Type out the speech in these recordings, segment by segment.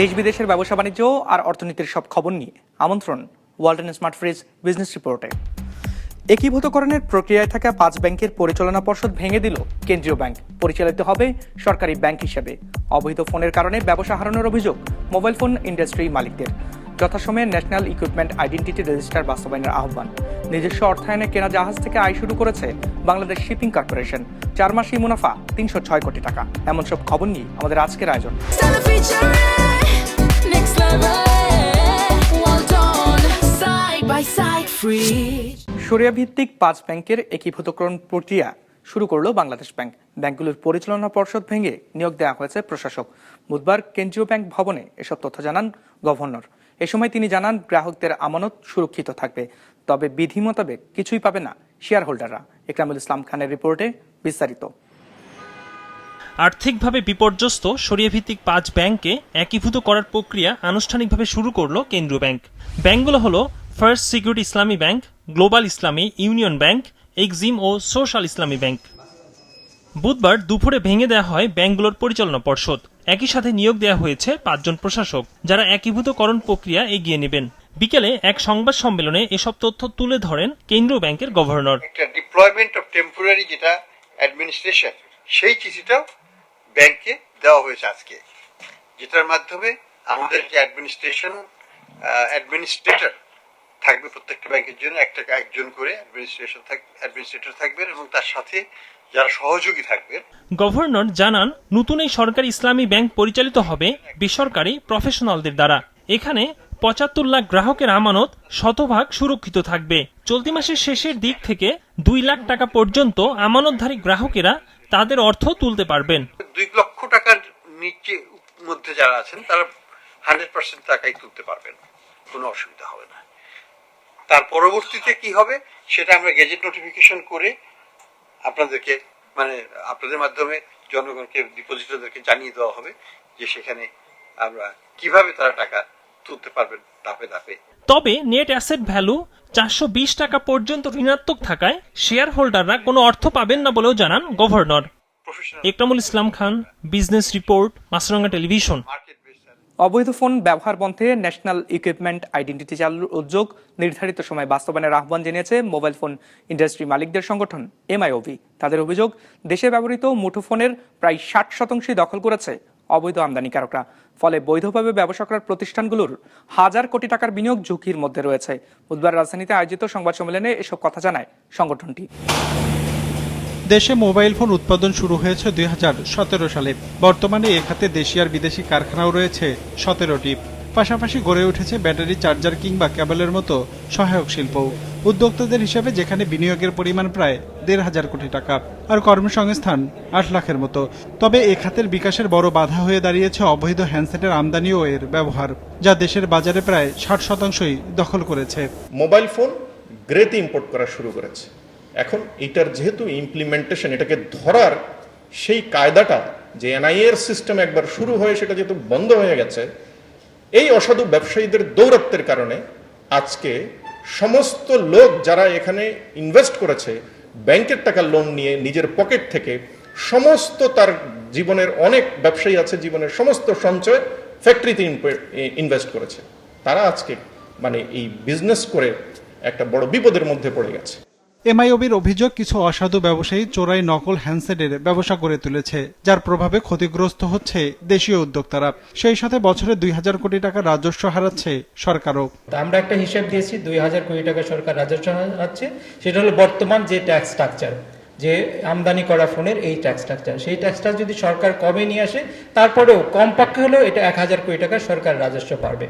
দেশ বিদেশের ব্যবসা বাণিজ্য আর অর্থনীতির সব খবর নিয়ে। আমন্ত্রণ ওয়ালটন স্মার্ট ফ্রিজ বিজনেস রিপোর্টে। একীভূতকরণের প্রক্রিয়ায় থাকা পাঁচ ব্যাংকের পরিচালনা পর্ষদ ভেঙে দিল কেন্দ্রীয় ব্যাংক। পরিচালিত হবে সরকারি ব্যাংক হিসেবে। অবৈধ ফোনের কারণে ব্যবসা হারানোর অভিযোগ মোবাইল ফোন ইন্ডাস্ট্রি মালিকদের। যথাসময়ে ন্যাশনাল ইকুইপমেন্ট আইডেন্টিটি রেজিস্টার বাস্তবায়নের আহ্বান। নিজস্ব অর্থায়নে কেনা জাহাজ থেকে আয় শুরু করেছে বাংলাদেশ শিপিং কর্পোরেশন। চার মাসেই মুনাফা তিনশো ছয় কোটি টাকা। এমন সব খবর নিয়ে আমাদের আজকের আয়োজন। সরিয়া ভিত্তিক পাঁচ ব্যাংকের একীভূতকরণ প্রক্রিয়া শুরু করল বাংলাদেশ ব্যাংক। ব্যাংকগুলোর পরিচালনা পর্ষদ ভেঙে নিয়োগ দেওয়া হয়েছে প্রশাসক। বুধবার কেন্দ্রীয় ব্যাংক ভবনে এসব তথ্য জানান গভর্নর। এ সময় তিনি জানান, গ্রাহকদের আমানত সুরক্ষিত থাকবে, তবে বিধি মোতাবেক কিছুই পাবে না শেয়ার হোল্ডাররা ইকরামুল ইসলাম খানের রিপোর্টে বিস্তারিত। আর্থিকভাবে বিপর্যস্ত সরিয়াভিত্তিক পাঁচ ব্যাংককে একীভূত করার প্রক্রিয়া আনুষ্ঠানিকভাবে শুরু করল কেন্দ্রীয় ব্যাংক। ব্যাংকগুলো হলো first security Islami bank, global Islami, union bank, Exim ও সোশ্যাল ইসলামী ব্যাংক। বুধবার দুপুরে ভেঙে দেওয়া হয় ব্যাংকগুলোর পরিচালনা পর্ষদ। একই সাথে নিয়োগ দেওয়া হয়েছে পাঁচজন প্রশাসক, যারা একীভূতকরণ প্রক্রিয়া এগিয়ে নেবেন। বিকেলে এক সংবাদ সম্মেলনে এসব তথ্য তুলে ধরেন কেন্দ্রীয় ব্যাংকের গভর্নর। একটা ডিপ্লয়মেন্ট অফ টেম্পোরারি যেটা অ্যাডমিনিস্ট্রেশন সেই চিঠিটাও ব্যাংকে দেওয়া হয়েছে আজকে। যেটার মাধ্যমে আমাদের যে অ্যাডমিনিস্ট্রেশন অ্যাডমিনিস্ট্রেটর থাকবে প্রত্যেকটা ব্যাংকের জন্য, একটা একজন করে অ্যাডমিনিস্ট্রেশন অ্যাডমিনিস্ট্রেটর থাকবেন এবং তার সাথে যারা সহযোগী থাকবেন। গভর্নর জানান, নতুন এই সরকারি ইসলামী ব্যাংক পরিচালিত হবে বেসরকারি প্রফেশনালদের দ্বারা। এখানে পঁচাত্তর লাখ গ্রাহকের আমানত শতভাগ সুরক্ষিত থাকবে। চলতি মাসের শেষের দিক থেকে দুই লাখ টাকা পর্যন্ত আমানতধারী গ্রাহকেরা তাদের অর্থ তুলতে পারবেন। দুই লক্ষ টাকার নিচে মধ্যে যারা আছেন তারা হান্ড্রেড পার্সেন্ট টাকাই তুলতে পারবেন। কোনো অসুবিধা হবে না। তার পরবর্তীতে কি হবে সেটা আমরা গেজেট নোটিফিকেশন করে আপনাদেরকে মানে আপনাদের মাধ্যমে জনগণকে ডিপোজিটরদেরকে জানিয়ে দেওয়া হবে যে সেখানে আমরা কীভাবে তারা টাকা তুলতে পারবেন ধাপে ধাপে। তবে নেট অ্যাসেট ভ্যালু চারশো বিশ টাকা পর্যন্ত ঋণাত্মক থাকায় শেয়ার হোল্ডাররা কোনো অর্থ পাবেন না বলেও জানান governor. Ekramul Islam Khan business report Maasranga television. অবৈধ ফোন ব্যবহার বন্ধে ন্যাশনাল ইকুইপমেন্ট আইডেন্টিটি চালুর উদ্যোগ নির্ধারিত সময় বাস্তবায়নের আহ্বান জানিয়েছে মোবাইল ফোন ইন্ডাস্ট্রি মালিকদের সংগঠন এমআইওভি। তাদের অভিযোগ দেশে ব্যবহৃত মুঠোফোনের প্রায় ষাট শতাংশই দখল করেছে অবৈধ আমদানিকারকরা। ফলে বৈধভাবে ব্যবসা করার প্রতিষ্ঠানগুলোর হাজার কোটি টাকার বিনিয়োগ ঝুঁকির মধ্যে রয়েছে। বুধবার রাজধানীতে আয়োজিত সংবাদ সম্মেলনে এসব কথা জানায় সংগঠনটি। দেশে মোবাইল ফোন উৎপাদন শুরু হয়েছে দুই হাজার সতেরো সালে। বর্তমানে এ খাতে দেশি আর বিদেশি কারখানাও রয়েছে সতেরোটি। পাশাপাশি গড়ে উঠেছে ব্যাটারি চার্জার কিংবা কেবলের মতো সহায়ক শিল্প উদ্যোক্তাদের হিসাবে যেখানে বিনিয়োগের পরিমাণ প্রায় দেড় হাজার কোটি টাকা, আর কর্মসংস্থান আট লাখের মতো। তবে এ খাতের বিকাশের বড় বাধা হয়ে দাঁড়িয়েছে অবৈধ হ্যান্ডসেটের আমদানি ও এর ব্যবহার, যা দেশের বাজারে প্রায় ষাট শতাংশই দখল করেছে। মোবাইল ফোন গ্রেতে ইম্পোর্ট করা শুরু করেছে। এখন এটার যেহেতু ইমপ্লিমেন্টেশন এটাকে ধরার সেই কায়দাটা যে এনআইএর সিস্টেম একবার শুরু হয়ে সেটা যেহেতু বন্ধ হয়ে গেছে এই অসাধু ব্যবসায়ীদের দৌরত্বের কারণে আজকে সমস্ত লোক যারা এখানে ইনভেস্ট করেছে, ব্যাংকের টাকা লোন নিয়ে নিজের পকেট থেকে সমস্ত তার জীবনের অনেক ব্যবসায়ী আছে, জীবনের সমস্ত সঞ্চয় ফ্যাক্টরিতে ইনভেস্ট করেছে। তারা আজকে মানে এই বিজনেস করে একটা বড় বিপদের মধ্যে পড়ে গেছে। এমআইওবির অভিযোগ, কিছু অসাধু ব্যবসায়ী চোরাই নকল হ্যান্ডসেটের ব্যবসা করে তুলেছে, যার প্রভাবে ক্ষতিগ্রস্ত হচ্ছে দেশীয় উদ্যোক্তারা। সেই সাথে বছরে দুই হাজার কোটি টাকা রাজস্ব হারাচ্ছে সরকারও। আমরা একটা হিসাব দিয়েছি, দুই হাজার কোটি টাকা সরকার রাজস্ব হারাচ্ছে, সেটা হলো বর্তমান যে ট্যাক্স স্ট্রাকচার যে আমদানি করা ফোনের এই ট্যাক্স স্ট্রাকচার সেই ট্যাক্সটা যদি সরকার কমে নিয়ে আসে, তারপরেও কমপক্ষে হলেও এটা এক হাজার কোটি টাকা সরকার রাজস্ব পারবে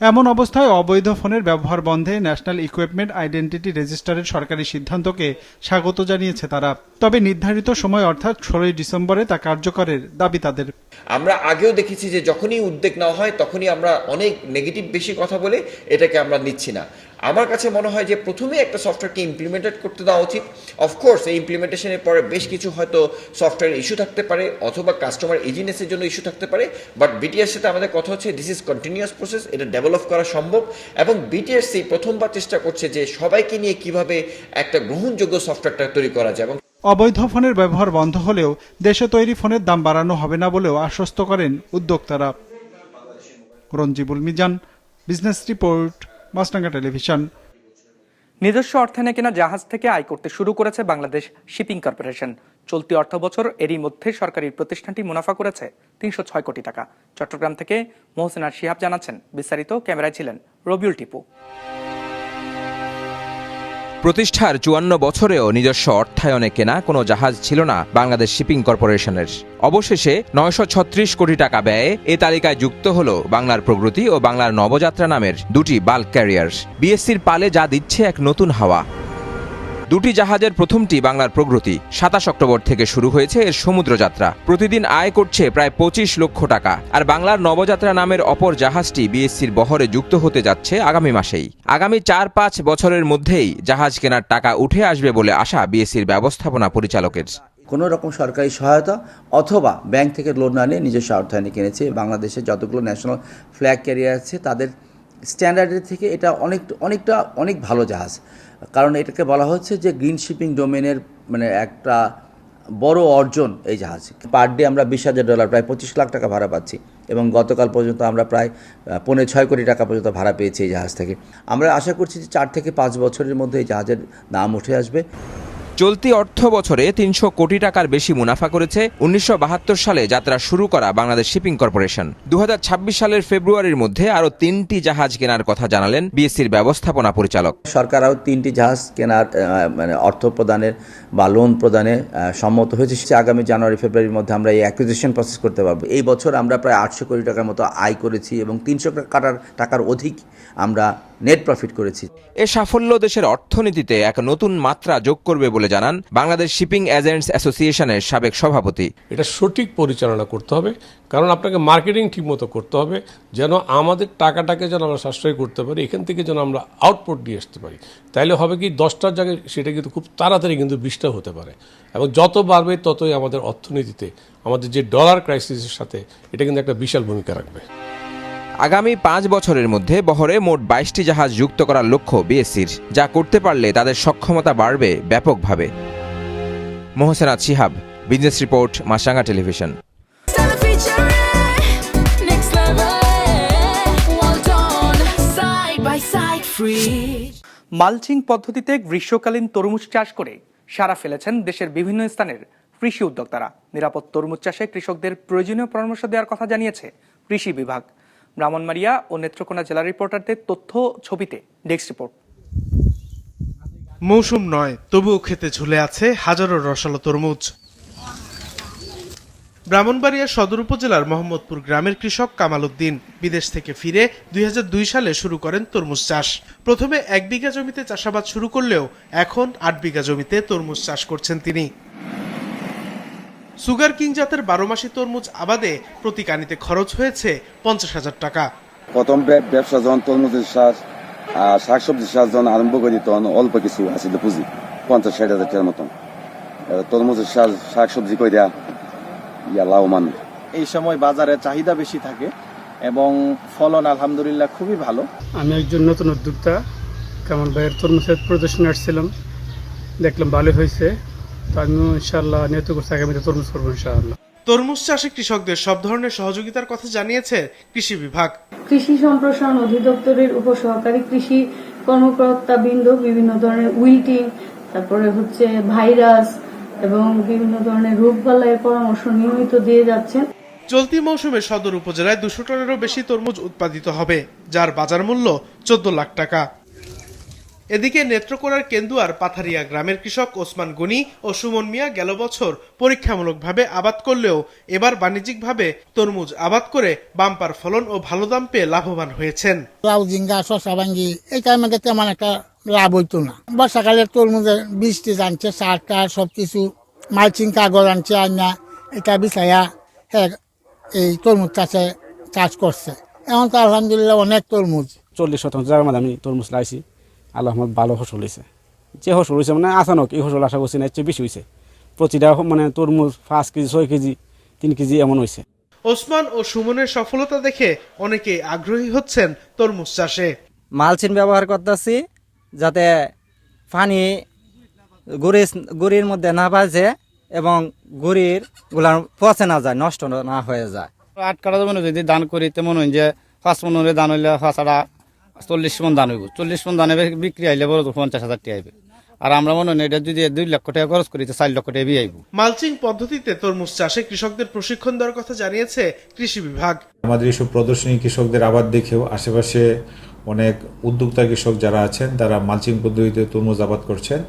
এমন অবস্থায় অবৈধ ফোনের ব্যবহার বন্ধে ন্যাশনাল ইকুইপমেন্ট আইডেন্টিটি রেজিস্টারের সরকারি সিদ্ধান্তকে স্বাগত জানিয়েছে তারা। তবে নির্ধারিত সময় অর্থাৎ ষোলোই ডিসেম্বরে তা কার্যকরের দাবি তাদের। আমরা আগেও দেখেছি যে যখনই উদ্বেগ নেওয়া হয়, তখনই আমরা অনেক নেগেটিভ বেশি কথা বলে এটাকে আমরা নিচ্ছি না। আমার কাছে মনে হয় যে প্রথমে একটা সফটওয়্যারকে ইমপ্লিমেন্টেড করতে দেওয়া উচিত। অফকোর্স এই ইমপ্লিমেন্টেশনের পরে বেশ কিছু হয়তো সফটওয়্যার ইস্যু থাকতে পারে, অথবা কাস্টমার এজিনেসের জন্য ইস্যু থাকতে পারে বাট বিটিএস সাথে আমাদের কথা হচ্ছে দিস ইজ কন্টিনিউয়াস প্রসেস এটা ডেভেলপ করা সম্ভব। এবং বিটিএস সেই প্রথমবার চেষ্টা করছে যে সবাইকে নিয়ে কীভাবে একটা গ্রহণযোগ্য সফটওয়্যারটা তৈরি করা যায়। এবং অবৈধ ফোনের ব্যবহার বন্ধ হলেও দেশে তৈরি ফোনের দাম বাড়ানো হবে না বলেও আশ্বস্ত করেন উদ্যোক্তারা। Ranjibul Mizan business report Maasranga television. নিজস্ব অর্থায়নে কেনা জাহাজ থেকে আয় করতে শুরু করেছে বাংলাদেশ শিপিং কর্পোরেশন। চলতি অর্থ বছর এরই মধ্যে সরকারি প্রতিষ্ঠানটি মুনাফা করেছে তিনশো ছয় কোটি টাকা। চট্টগ্রাম থেকে মোহসেনার শিহাব জানাচ্ছেন, বিস্তারিত ক্যামেরায় ছিলেন রবিউল টিপু। প্রতিষ্ঠার চুয়ান্ন বছরেও নিজস্ব অর্থায়নে কেনা কোনো জাহাজ ছিল না বাংলাদেশ শিপিং কর্পোরেশনের। অবশেষে নয়শো ছত্রিশ কোটি টাকা ব্যয়ে এ তালিকায় যুক্ত হল বাংলার প্রগতি ও বাংলার নবযাত্রা নামের দুটি বাল্ক ক্যারিয়ার বিএসসির পালে যা দিচ্ছে এক নতুন হাওয়া। দুটি জাহাজের প্রথমটি বাংলার প্রগতি। সাতাশ অক্টোবর থেকে শুরু হয়েছে এর সমুদ্রযাত্রা প্রতিদিন আয় করছে প্রায় পঁচিশ লক্ষ টাকা। আর বাংলার নবযাত্রা নামের অপর জাহাজটি বিএসসির বহরে যুক্ত হতে যাচ্ছে আগামী মাসেই। আগামী চার পাঁচ বছরের মধ্যেই জাহাজ কেনার টাকা উঠে আসবে বলে আশা বিএসসির ব্যবস্থাপনা পরিচালকের। কোনো রকম সরকারি সহায়তা অথবা ব্যাংক থেকে লোন না নিয়ে নিজস্ব অর্থায়নে কিনেছে বাংলাদেশে যতগুলো ন্যাশনাল ফ্ল্যাগ ক্যারিয়ার আছে, তাদের স্ট্যান্ডার্ডের থেকে এটা অনেক অনেকটা অনেক ভালো জাহাজ। কারণ এটাকে বলা হচ্ছে যে গ্রিন শিপিং ডোমেনের মানে একটা বড় অর্জন এই জাহাজ। পার ডে আমরা বিশ হাজার ডলার, প্রায় পঁচিশ লাখ টাকা ভাড়া পাচ্ছি এবং গতকাল পর্যন্ত আমরা প্রায় পনেরো পৌনে ছয় কোটি টাকা পর্যন্ত ভাড়া পেয়েছি এই জাহাজ থেকে। আমরা আশা করছি যে চার থেকে পাঁচ বছরের মধ্যে এই জাহাজের দাম উঠে আসবে। চলতি অর্থ বছরে তিনশো কোটি টাকার বেশি মুনাফা করেছে উনিশশো বাহাত্তর সালে যাত্রা শুরু করা বাংলাদেশ শিপিং কর্পোরেশন। দু হাজার ছাব্বিশ সালের ফেব্রুয়ারির মধ্যে আরও তিনটি জাহাজ কেনার কথা জানালেন বিএসসির ব্যবস্থাপনা পরিচালক। সরকার আরও তিনটি জাহাজ কেনার মানে অর্থ প্রদানের বা লোন প্রদানে সম্মত হয়েছে। আগামী জানুয়ারি, ফেব্রুয়ারির মধ্যে আমরা এই অ্যাকুইজিশন প্রসেস করতে পারব। এই বছর আমরা প্রায় আটশো কোটি টাকার মতো আয় করেছি এবং তিনশো টাকার টাকার অধিক আমরা নেট প্রফিট করেছি। এ সাফল্য দেশের অর্থনীতিতে এক নতুন মাত্রা যোগ করবে বলে জানান বাংলাদেশ শিপিং এজেন্টস অ্যাসোসিয়েশনের সাবেক সভাপতি। এটা সঠিক পরিচালনা করতে হবে কারণ আপনাকে মার্কেটিং ঠিকমতো করতে হবে যেন আমাদের টাকাটাকে যেন আমরা সাশ্রয় করতে পারি এখান থেকে যেন আমরা আউটপুট নিয়ে আসতে পারি। তাইলে হবে কি দশটার জায়গায় সেটা কিন্তু খুব তাড়াতাড়ি কিন্তু বিশটা হতে পারে। এবং যত বাড়বে ততই আমাদের অর্থনীতিতে আমাদের যে ডলার ক্রাইসিসের সাথে এটা কিন্তু একটা বিশাল ভূমিকা রাখবে। আগামী পাঁচ বছরের মধ্যে বহরে মোট বাইশটি জাহাজ যুক্ত করার লক্ষ্য বিএসসির, যা করতে পারলে তাদের সক্ষমতা বাড়বে ব্যাপকভাবে। Mohsenath Shihab, business report Maasranga television. Mulching পদ্ধতিতে গ্রীষ্মকালীন তরমুজ চাষ করে সারা ফেলেছেন দেশের বিভিন্ন স্থানের কৃষি উদ্যোক্তারা। নিরাপদ তরমুজ চাষে কৃষকদের প্রয়োজনীয় পরামর্শ দেওয়ার কথা জানিয়েছে কৃষি বিভাগ। ব্রাহ্মণবাড়িয়া ও নেত্রকোনা জেলা রিপোর্টারদের তথ্য ছবিতে ডেস্ক রিপোর্ট। মৌসুম নয়, তবুও খেতে ঝুলে আছে হাজারো রসালো তরমুজ। ব্রাহ্মণবাড়িয়া সদর উপজেলার মোহাম্মদপুর গ্রামের কৃষক কামাল উদ্দিন বিদেশ থেকে ফিরে দুই হাজার দুই সালে শুরু করেন তরমুজ চাষ। প্রথমে এক বিঘা জমিতে চাষাবাদ শুরু করলেও এখন আট বিঘা জমিতে তরমুজ চাষ করছেন তিনি। সুগার কিং জাতের বারো মাসি তরমুজ আবাদে প্রতি কানিতে খরচ হয়েছে পঞ্চাশ হাজার টাকা। প্রথম ব্যবসা যখন তরমুজের চাষ আর শাকসবজির চাষ যখন আরম্ভ করি তখন অল্প কিছু আসলে পুঁজি পঞ্চাশ ষাট হাজার টাকার মতন। তরমুজের চাষ শাকসবজি কই দেয়া ইয়া লাভমান এই সময় বাজারে চাহিদা বেশি থাকে এবং ফলন আলহামদুলিল্লাহ খুবই ভালো। আমি একজন নতুন উদ্যোক্তা কেমন ভাইয়ের তরমুজের প্রদর্শনী আসছিলাম। দেখলাম ভালো হয়েছে। তো আমিও ইনশাআল্লাহ নিয়ত করছি আগামীতে তরমুজ করব ইনশাআল্লাহ। তরমুজ চাষে কৃষকদের সব ধরনের সহযোগিতার কথা জানিয়েছে কৃষি বিভাগ। কৃষি সম্প্রসারণ অধিদপ্তরের উপসহকারী কৃষি কর্মকর্তা বৃন্দ বিভিন্ন ধরনের উইল্টিং তারপরে হচ্ছে ভাইরাস এবং বিভিন্ন ধরনের রোগবালাইয়ের পরামর্শ নিয়মিত দিয়ে যাচ্ছেন। চলতি মৌসুমে সদর উপজেলায় দুশো টনেরও বেশি তরমুজ উৎপাদিত হবে যার বাজার মূল্য চোদ্দ লাখ টাকা। এদিকে নেত্রকোনার কেন্দুয়ার পাথারিয়া গ্রামের কৃষক ওসমান গনি ও সুমন মিয়া গেল বছর পরীক্ষামূলকভাবে আবাদ করলেও এবার বাণিজ্যিকভাবে তরমুজ আবাদ করে বাম্পার ফলন ও ভালো দাম পেয়ে লাভবান হয়েছেন। লাউ জিঙ্গা শশা ভাঙ্গি এই টাইমে তেমন একটা লাভ হইতো না। বর্ষাকালের তরমুজের বৃষ্টি জানছে সার টার সব কিছু মালচিং কাগজ আনছে আনা এটা বিছাইয়া হ্যাঁ এই তরমুজ চাষে চাষ করছে। এখন তো আলহামদুলিল্লাহ অনেক তরমুজ। চল্লিশ শতাংশ জায়গার মধ্যে আমি তরমুজ লাইছি। আল্লাহ আমার ভালো ফসল হয়েছে যে ফসল হয়েছে মানে আচানক এই ফসল আশা করছি না এর চেয়ে বেশি হয়েছে প্রতিটা মানে তরমুজ পাঁচ কেজি ছয় কেজি তিন কেজি এমন হয়েছে ওসমান ও সুমনের সফলতা দেখে অনেকে আগ্রহী হচ্ছেন তরমুজ চাষে। মালচিন ব্যবহার করতেছি যাতে পানি গুড়ি গুড়ির মধ্যে না বাজে এবং গুড়িরগুলা পচে না যায় নষ্ট না হয়ে যায়। আট কাটা যদি দান করি তেমন হয় যে পাঁচ মন হলে দান হইলে ফাঁসাটা চল্লিশ মন দান হইব। চল্লিশ মন দান বিক্রি আইলে বড় তো পঞ্চাশ হাজার টাকা আইবে আর আমরা মনে হয় এটা যদি দুই লক্ষ টাকা খরচ করি তো চার লক্ষ টাকা বিয়ে আইব মালচিং পদ্ধতিতে তরমুজ চাষে কৃষকদের প্রশিক্ষণ দেওয়ার কথা জানিয়েছে কৃষি বিভাগ। আমাদের এইসব প্রদর্শনী কৃষকদের আবাদ দেখেও আশেপাশে অনেক উদ্যোক্তা কৃষক যারা আছেন তারা মালচিং পদ্ধতিতে তরমুজ আবাদ করছেন।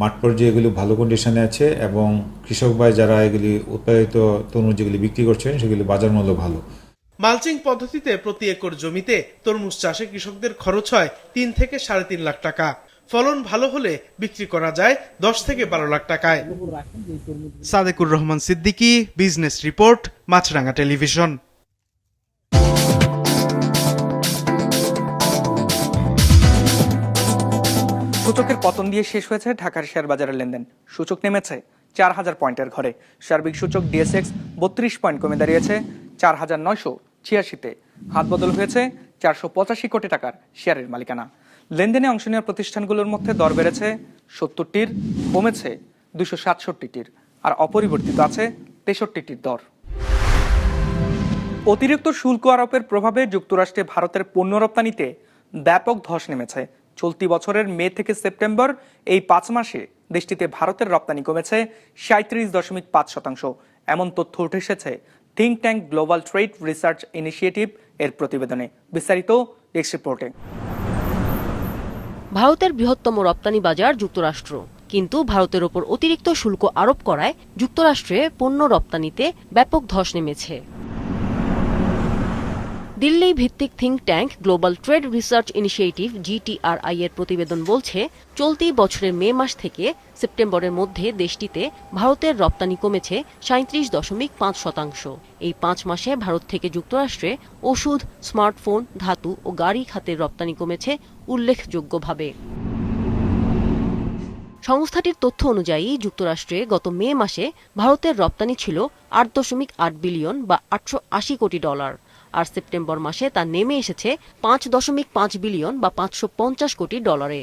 মাঠ পর্যায়ে এগুলি ভালো কন্ডিশনে আছে এবং কৃষক ভাই যারা এগুলি উৎপাদিত তরমুজ যেগুলি বিক্রি করছেন সেগুলি বাজার মূল্য ভালো। মালচিং পদ্ধতিতে প্রতি একর জমিতে তরমুজ চাষে কৃষকদের খরচ হয় তিন থেকে সাড়ে তিন লাখ টাকা। ফলন ভালো হলে বিক্রি করা যায় দশ থেকে বারো লাখ টাকায়। Sadekur Rahman Siddiqui, business report, Maasranga television. সূচকের পতন দিয়ে শেষ হয়েছে ঢাকার শেয়ার বাজারের লেনদেন। সূচক নেমেছে চার হাজার পয়েন্টের ঘরে। সার্বিক সূচক ডিএসএক্স বত্রিশ পয়েন্ট কমে দাঁড়িয়েছে চার হাজার নয়শো ছিয়াশিতে। হাত বদল হয়েছে চারশো পঁচাশি কোটি টাকার শেয়ারের মালিকানা। লেনদেনে অংশ নেওয়া প্রতিষ্ঠানগুলোর মধ্যে দর বেড়েছে সত্তরটির, কমেছে দুশো সাতষট্টিটির, আর অপরিবর্তিত আছে তেষট্টিটির দর। অতিরিক্ত শুল্ক আরোপের প্রভাবে যুক্তরাষ্ট্রে ভারতের পণ্য রপ্তানিতে ব্যাপক ধস নেমেছে চলতি বছরের মে থেকে সেপ্টেম্বর এই পাঁচ মাসে দেশটিতে ভারতের রপ্তানি কমেছে সাঁত্রিশ দশমিক পাঁচ শতাংশ। এমন তথ্য উঠে এসেছে think tank global trade research initiative এর প্রতিবেদনে। বিস্তারিত ডেস্ক রিপোর্টে। ভারতের বৃহত্তম রপ্তানি বাজার যুক্তরাষ্ট্র। কিন্তু ভারতের ওপর অতিরিক্ত শুল্ক আরোপ করায় যুক্তরাষ্ট্রে পণ্য রপ্তানিতে ব্যাপক ধস নেমেছে। দিল্লি ভিত্তিক think tank global trade research initiative GTRI এর প্রতিবেদন বলছে, চলতি বছরের মে মাস থেকে সেপ্টেম্বরের মধ্যে দেশটিতে ভারতের রপ্তানি কমেছে সাঁত্রিশ দশমিক পাঁচ শতাংশ। এই পাঁচ মাসে ভারত থেকে যুক্তরাষ্ট্রে ওষুধ, স্মার্টফোন, ধাতু ও গাড়ি খাতের রপ্তানি কমেছে উল্লেখযোগ্যভাবে। সংস্থাটির তথ্য অনুযায়ী, যুক্তরাষ্ট্রে গত মে মাসে ভারতের রপ্তানি ছিল আট দশমিক আট বিলিয়ন বা আটশো আশি কোটি ডলার। আর সেপ্টেম্বর মাসে তা নেমে এসেছে পাঁচ দশমিক পাঁচ বিলিয়ন বা পাঁচশো পঞ্চাশ কোটি ডলারে।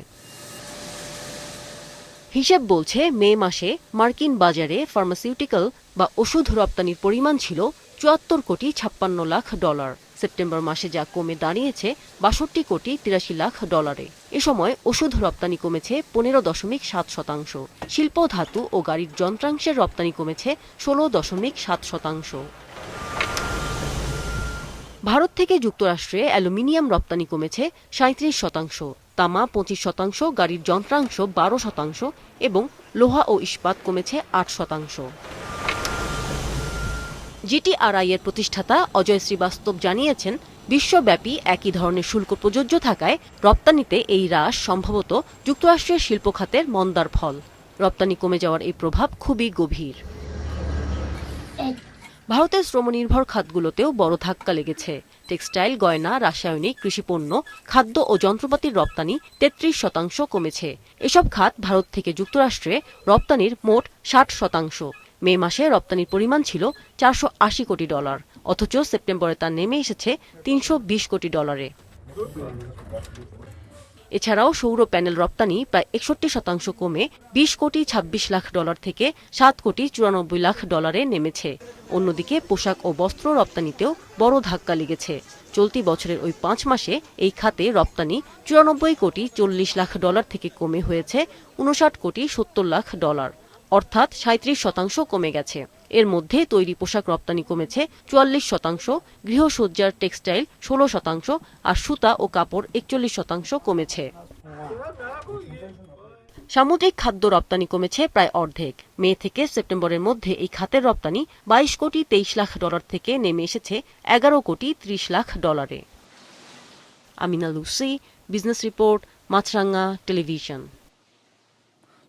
হিসেব বলছে মে মাসে মার্কিন বাজারে ফার্মাসিউটিক্যাল বা ওষুধ রপ্তানির পরিমাণ ছিল চুয়াত্তর কোটি ছাপ্পান্ন লাখ ডলার। সেপ্টেম্বর মাসে যা কমে দাঁড়িয়েছে বাষট্টি কোটি তিরাশি লাখ ডলারে। এ সময় ওষুধ রপ্তানি কমেছে পনেরো দশমিক সাত শতাংশ। শিল্প, ধাতু ও গাড়ির যন্ত্রাংশের রপ্তানি কমেছে ষোলো দশমিক সাত শতাংশ। ভারত থেকে যুক্তরাষ্ট্রে অ্যালুমিনিয়াম রপ্তানি কমেছে সাঁত্রিশ শতাংশ, তামা পঁচিশ শতাংশ, গাড়ির যন্ত্রাংশ বারো শতাংশ এবং লোহা ও ইস্পাত কমেছে আট শতাংশ। জিটিআরআই এর প্রতিষ্ঠাতা অজয় শ্রীবাস্তব জানিয়েছেন, বিশ্বব্যাপী একই ধরনের শুল্ক প্রযোজ্য থাকায় রপ্তানিতে এই হ্রাস সম্ভবত যুক্তরাষ্ট্রের শিল্প খাতের মন্দার ফল। রপ্তানি কমে যাওয়ার এই প্রভাব খুবই গভীর। ভারতের শ্রমনির্ভর খাতগুলোতেও বড় ধাক্কা লেগেছে। টেক্সটাইল, গয়না, রাসায়নিক, কৃষিপণ্য, খাদ্য ও যন্ত্রপাতির রপ্তানি তেত্রিশ শতাংশ কমেছে। এসব খাত ভারত থেকে যুক্তরাষ্ট্রে রপ্তানির মোট ষাট শতাংশ। মে মাসে রপ্তানির পরিমাণ ছিল চারশো আশি কোটি ডলার, অথচ সেপ্টেম্বরে তা নেমে এসেছে তিনশো বিশ কোটি ডলারে। এছাড়াও সৌর প্যানেল রপ্তানি প্রায় একষট্টি শতাংশ কমে বিশ কোটি ছাব্বিশ লাখ ডলার থেকে সাত কোটি চুরানব্বই লাখ ডলারে নেমেছে। অন্যদিকে পোশাক ও বস্ত্র রপ্তানিতেও বড় ধাক্কা লেগেছে। চলতি বছরের ওই পাঁচ মাসে এই খাতে রপ্তানি চুরানব্বই কোটি চল্লিশ লাখ ডলার থেকে কমে হয়েছে, উনষাট কোটি সত্তর লাখ ডলার। অর্থাৎ সাঁত্রিশ শতাংশ কমে গেছে। এর মধ্যে তৈরি পোশাক রপ্তানি কমেছে চুয়াল্লিশ শতাংশ, গৃহসজ্জার টেক্সটাইল ষোলো শতাংশ আর সুতা ও কাপড় একচল্লিশ শতাংশ কমেছে। সামুদ্রিক খাদ্য রপ্তানি কমেছে প্রায় অর্ধেক। মে থেকে সেপ্টেম্বরের মধ্যে এই খাতের রপ্তানি বাইশ কোটি তেইশ লাখ ডলার থেকে নেমে এসেছে এগারো কোটি ত্রিশ লাখ ডলারে। Amina Lucy, business report Maasranga television.